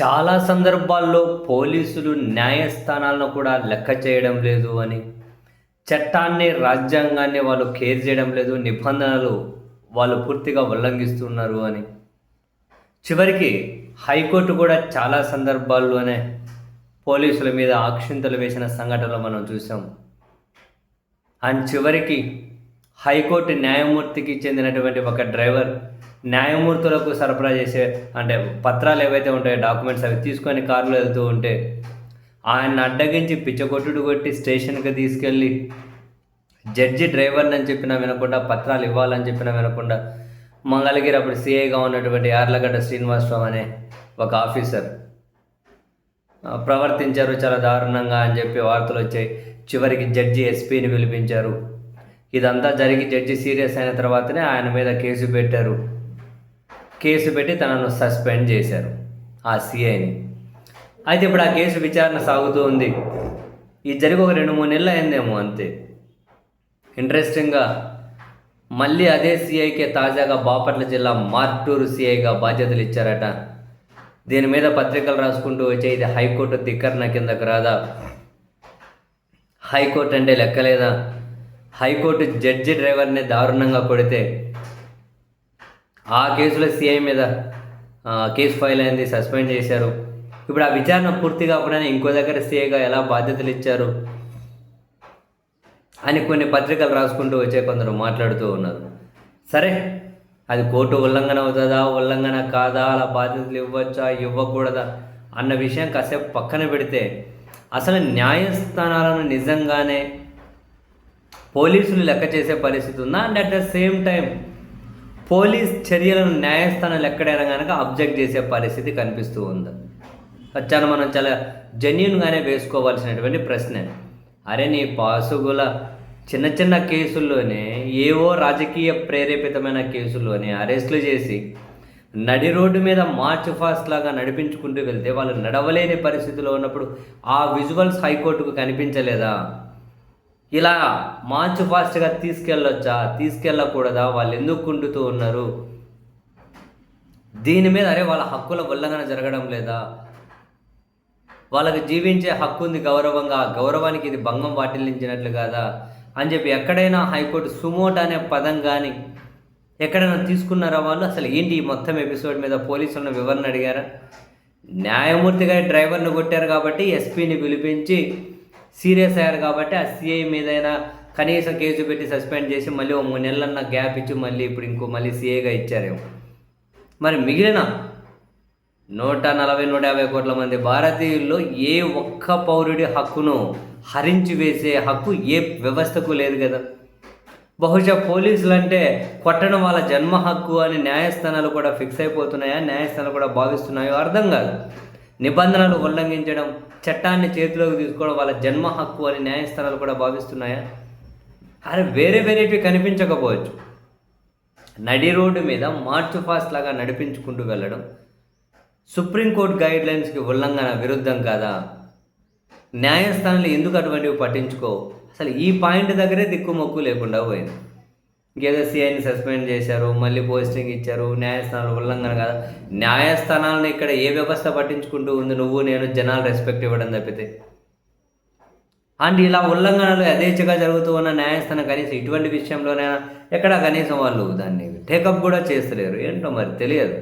చాలా సందర్భాల్లో పోలీసులు న్యాయస్థానాలను కూడా లెక్క చేయడం లేదు అని చట్టాన్ని రాజ్యాంగాన్ని వాళ్ళు కేర్ చేయడం లేదు నిబంధనలు వాళ్ళు పూర్తిగా ఉల్లంఘిస్తున్నారు అని. చివరికి హైకోర్టు కూడా చాలా సందర్భాల్లోనే పోలీసుల మీద ఆక్షింతలు వేసిన సంఘటనలు మనం చూసాం. అండ్ చివరికి హైకోర్టు న్యాయమూర్తికి చెందినటువంటి ఒక డ్రైవర్ న్యాయమూర్తులకు సరఫరా చేసే అంటే పత్రాలు ఏవైతే ఉంటాయో డాక్యుమెంట్స్ అవి తీసుకొని కారులో వెళ్తూ ఉంటే ఆయన అడ్డగించి పిచ్చగొట్టుడు కొట్టి స్టేషన్కి తీసుకెళ్ళి జడ్జి డ్రైవర్ని అని చెప్పినా వినకుండా పత్రాలు ఇవ్వాలని చెప్పినా వినకుండా మంగళగిరి అప్పుడు సిఐగా ఉన్నటువంటి యార్లగడ్డ శ్రీనివాసరావు అనే ఒక ఆఫీసర్ ప్రవర్తించారు. చాలా దారుణంగా అని చెప్పి వార్తలు వచ్చాయి. చివరికి జడ్జి ఎస్పీని పిలిపించారు. ఇదంతా జరిగి జడ్జి సీరియస్ అయిన తర్వాతనే ఆయన మీద కేసు పెట్టారు. కేసు పెట్టి తనను సస్పెండ్ చేశారు ఆ సిఐని. అయితే ఇప్పుడు ఆ కేసు విచారణ సాగుతూ ఉంది. ఇది జరిగి ఒక రెండు మూడు నెలలు అయిందేమో అంతే. ఇంట్రెస్టింగ్గా మళ్ళీ అదే సిఐకే తాజాగా బాపట్ల జిల్లా మార్టూరు సిఐగా బాధ్యతలు ఇచ్చారట. దీని మీద పత్రికలు రాసుకుంటూ వచ్చే ఇది హైకోర్టు ధిక్కరణ కిందకు రాదా? హైకోర్టు అంటే లెక్కలేదా? హైకోర్టు జడ్జి డ్రైవర్ని దారుణంగా కొడితే ఆ కేసులో సీఐ మీద కేసు ఫైల్ అయింది సస్పెండ్ చేశారు. ఇప్పుడు ఆ విచారణ పూర్తి కాకుండానే ఇంకో దగ్గర సిఐగా ఎలా బాధ్యతలు ఇచ్చారు అని కొన్ని పత్రికలు రాసుకుంటూ వచ్చే కొందరు మాట్లాడుతూ ఉన్నారు. సరే అది కోర్టు ఉల్లంఘన అవుతుందా ఉల్లంఘన కాదా అలా బాధ్యతలు ఇవ్వచ్చా ఇవ్వకూడదా అన్న విషయం కాసేపు పక్కన పెడితే అసలు న్యాయస్థానాలను నిజంగానే పోలీసులు లెక్క చేసే పరిస్థితి ఉందా? And at the same time police చర్యలను న్యాయస్థానాలు ఎక్కడైనా కనుక అబ్జెక్ట్ చేసే పరిస్థితి కనిపిస్తూ ఉంది. వచ్చాను మనం చాలా జెన్యున్గానే వేసుకోవాల్సినటువంటి ప్రశ్న. అరే నీ పాసుగుల చిన్న చిన్న కేసుల్లోనే ఏవో రాజకీయ ప్రేరేపితమైన కేసుల్లోనే అరెస్టులు చేసి నడి రోడ్డు మీద మార్చ్ ఫాస్ట్ లాగా నడిపించుకుంటూ వెళ్తే వాళ్ళు నడవలేని పరిస్థితిలో ఉన్నప్పుడు ఆ విజువల్స్ హైకోర్టుకు కనిపించలేదా? ఇలా మార్చ్ ఫాస్ట్గా తీసుకెళ్ళొచ్చా? తీసుకెళ్ళకూడదా? వాళ్ళు ఎందుకు కుంటుతూ ఉన్నారు? దీని మీద అరే వాళ్ళ హక్కుల ఉల్లంఘన జరగడం లేదా? వాళ్ళకి జీవించే హక్కు ఉంది గౌరవంగా గౌరవానికి ఇది భంగం వాటిల్లించినట్లు కాదా? అని చెప్పి ఎక్కడైనా హైకోర్టు సుమోట్ అనే పదం కానీ ఎక్కడైనా తీసుకున్నారా వాళ్ళు? అసలు ఏంటి ఈ మొత్తం ఎపిసోడ్ మీద పోలీసులను వివరణ అడిగారా? న్యాయమూర్తి గారి డ్రైవర్ను కొట్టారు కాబట్టి ఎస్పీని పిలిపించి సీరియస్ అయ్యారు కాబట్టి ఆ సిఐ మీదైనా కనీసం కేసు పెట్టి సస్పెండ్ చేసి మళ్ళీ ఓ మూడు నెలలన్న గ్యాప్ ఇచ్చి మళ్ళీ ఇప్పుడు ఇంకో మళ్ళీ సీఏగా ఇచ్చారేమో. మరి మిగిలిన నూట నలభై నూట యాభై కోట్ల మంది భారతీయుల్లో ఏ ఒక్క పౌరుడి హక్కును హరించి వేసే హక్కు ఏ వ్యవస్థకు లేదు కదా. బహుశా పోలీసులు అంటే కొట్టడం వాళ్ళ జన్మ హక్కు అని న్యాయస్థానాలు కూడా ఫిక్స్ అయిపోతున్నాయా న్యాయస్థానాలు కూడా భావిస్తున్నాయో అర్థం కాదు. నిబంధనలు ఉల్లంఘించడం చట్టాన్ని చేతిలోకి తీసుకోవడం వాళ్ళ జన్మ హక్కు అని న్యాయస్థానాలు కూడా భావిస్తున్నాయా? అరే వేరే వేరేటివి కనిపించకపోవచ్చు. నడి రోడ్డు మీద మార్చ్ ఫాస్ట్ లాగా నడిపించుకుంటూ వెళ్ళడం సుప్రీంకోర్టు గైడ్ లైన్స్కి ఉల్లంఘన విరుద్ధం కాదా? న్యాయస్థానాలు ఎందుకు అటువంటివి పట్టించుకో అసలు ఈ పాయింట్ దగ్గరే దిక్కుమొక్కు లేకుండా పోయింది. ఇంకేదో సీఐని సస్పెండ్ చేశారు మళ్ళీ పోస్టింగ్ ఇచ్చారు న్యాయస్థానాలు ఉల్లంఘన కదా. న్యాయస్థానాలను ఇక్కడ ఏ వ్యవస్థ పట్టించుకుంటూ ఉంది నువ్వు నేను జనాలు రెస్పెక్ట్ ఇవ్వడం తప్పితే? అండ్ ఇలా ఉల్లంఘనలు యథేచ్ఛగా జరుగుతూ ఉన్న న్యాయస్థానం కనీసం ఇటువంటి విషయంలోనైనా ఎక్కడ కనీసం వాళ్ళు దాన్ని టేకప్ కూడా చేస్తలేరు. ఏంటో మరి తెలియదు.